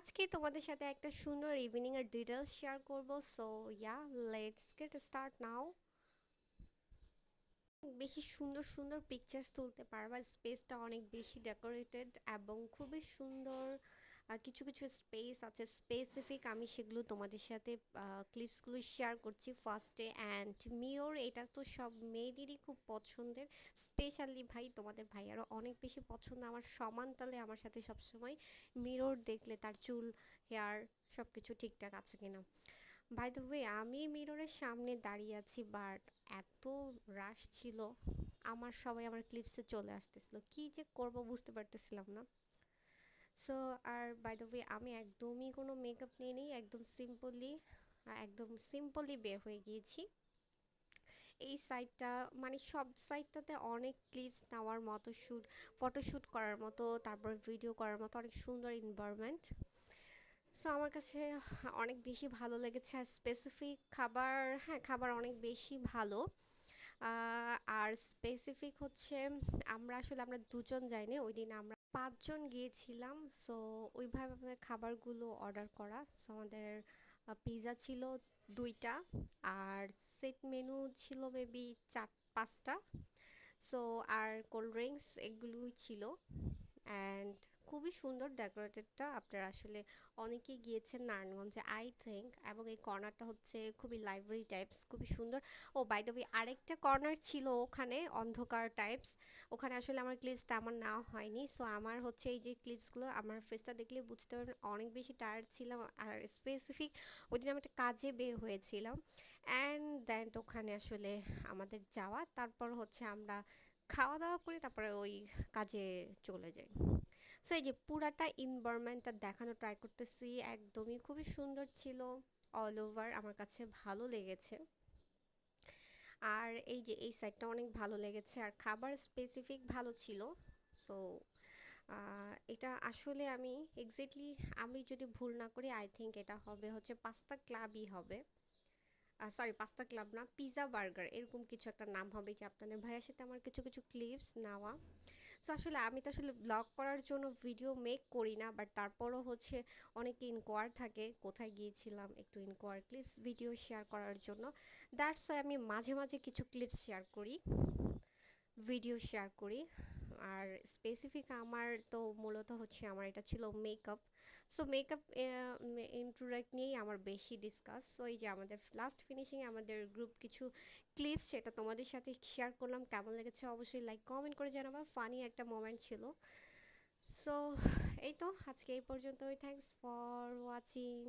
আজকে তোমাদের সাথে একটা সুন্দর ইভিনিং এর ডিটেলস শেয়ার করব। So yeah let's get start now বেশি সুন্দর সুন্দর পিকচার্স তুলতে পারবা। স্পেসটা অনেক বেশি ডেকোরেটেড এবং খুবই সুন্দর। কিছু কিছু স্পেস আছে স্পেসিফিক আমি সেগুলো তোমাদের সাথে ক্লিপসগুলো শেয়ার করছি। ফার্স্টে অ্যান্ড মিরর এটা তো সব মেয়েদেরই খুব পছন্দের। স্পেশালি ভাই, তোমাদের ভাই আরও অনেক বেশি পছন্দ। আমার সমান তালে আমার সাথে সবসময় মিরর দেখলে তার চুল হেয়ার সব কিছু ঠিকঠাক আছে কিনা। বাই দ্য ওয়ে আমি মিররের সামনে দাঁড়িয়ে আছি বাট এত রাশ ছিল। আমার সবাই আমার ক্লিপসে চলে আসতেছিল। কি যে করব বুঝতে পারতেছিলাম না। সো আর বাই দ্য ওয়ে আমি একদমই কোনো মেকআপ নিয়ে নিই, একদম সিম্পলি একদম সিম্পলি বের হয়ে গিয়েছি। এই সাইডটা মানে সব সাইডটাতে অনেক ক্লিপস নেওয়ার মতো শ্যুট ফটোশ্যুট করার মতো, তারপর ভিডিও করার মতো অনেক সুন্দর এনভায়রনমেন্ট সো আমার কাছে অনেক বেশি ভালো লেগেছে, আর স্পেসিফিক খাবার হ্যাঁ খাবার অনেক বেশি ভালো। আর স্পেসিফিক হচ্ছে, আমরা আসলে আমরা দুজন যাইনি, ওই দিন আমরা পাঁচজন গিয়েছিলাম সো ওইভাবে আমাদের খাবারগুলো অর্ডার করা। সো আমাদের পিৎজা ছিল দুইটা আর সেট মেনু ছিল মেবি চার, পাঁচটা। সো আর কোল্ড ড্রিঙ্কস এগুলোই ছিল। অ্যান্ড খুবই সুন্দর ডেকোরেটেডটা আপনারা আসলে অনেকেই গিয়েছেন নারায়ণগঞ্জে আই থিঙ্ক এবং এই কর্নারটা হচ্ছে খুবই লাইব্রেরি টাইপস খুবই সুন্দর। ও বাই দ্য আরেকটা কর্নার ছিল ওখানে, অন্ধকার টাইপস ওখানে আসলে আমার ক্লিপস তেমন নেওয়া হয়নি সো আমার হচ্ছে এই যে ক্লিপসগুলো আমার ফেসটা দেখলে বুঝতে পারবেন, অনেক বেশি টায়ার্ড ছিলাম, আর স্পেসিফিক ওই দিন আমি একটা কাজে বের হয়েছিলাম। অ্যান্ড দেন ওখানে আসলে আমাদের যাওয়া, তারপর হচ্ছে আমরা খাওয়া দাওয়া করে তারপরে ওই কাজে চলে যাই। সো এই যে পুরাটা ইনভারমেন্টটা দেখানো ট্রাই করতেছি, একদমই খুবই সুন্দর ছিল অল ওভার আমার কাছে ভালো লেগেছে। আর এই যে এই সাইডটা অনেক ভালো লেগেছে, আর খাবার স্পেসিফিক ভালো ছিল। সো এটা আসলে আমি এক্স্যাক্টলি আমি যদি ভুল না করি আই থিঙ্ক এটা হবে হচ্ছে পাস্তা ক্লাবই হবে। সরি পাস্তা ক্লাব না পিৎজা বার্গার এরকম কিছু একটা নাম হবে, যে আপনাদের ভাইয়ের সাথে আমার কিছু কিছু ক্লিপস নেওয়া। সো আসলে আমি তো আসলে ব্লগ করার জন্য ভিডিও মেক করি না বাট তারপরও হচ্ছে অনেকে ইনকোয়ার থাকে, কোথায় গিয়েছিলাম একটু ইনকোয়ার ক্লিপস ভিডিও শেয়ার করার জন্য। দ্যাটস আমি মাঝে মাঝে কিছু ক্লিপস শেয়ার করি ভিডিও শেয়ার করি। আর স্পেসিফিক আমার তো মূলত হচ্ছে আমার এটা ছিল মেকআপ সো মেকআপ ইন্ট্রোডাক্ট নিয়েই আমার বেশি ডিসকাস সো এই যে আমাদের লাস্ট ফিনিশিংয়ে আমাদের গ্রুপ কিছু ক্লিপস সেটা তোমাদের সাথে শেয়ার করলাম। কেমন লেগেছে অবশ্যই লাইক কমেন্ট করে জানাবা। ফানি একটা মোমেন্ট ছিল। সো এই তো আজকে এই পর্যন্তই। Thanks for watching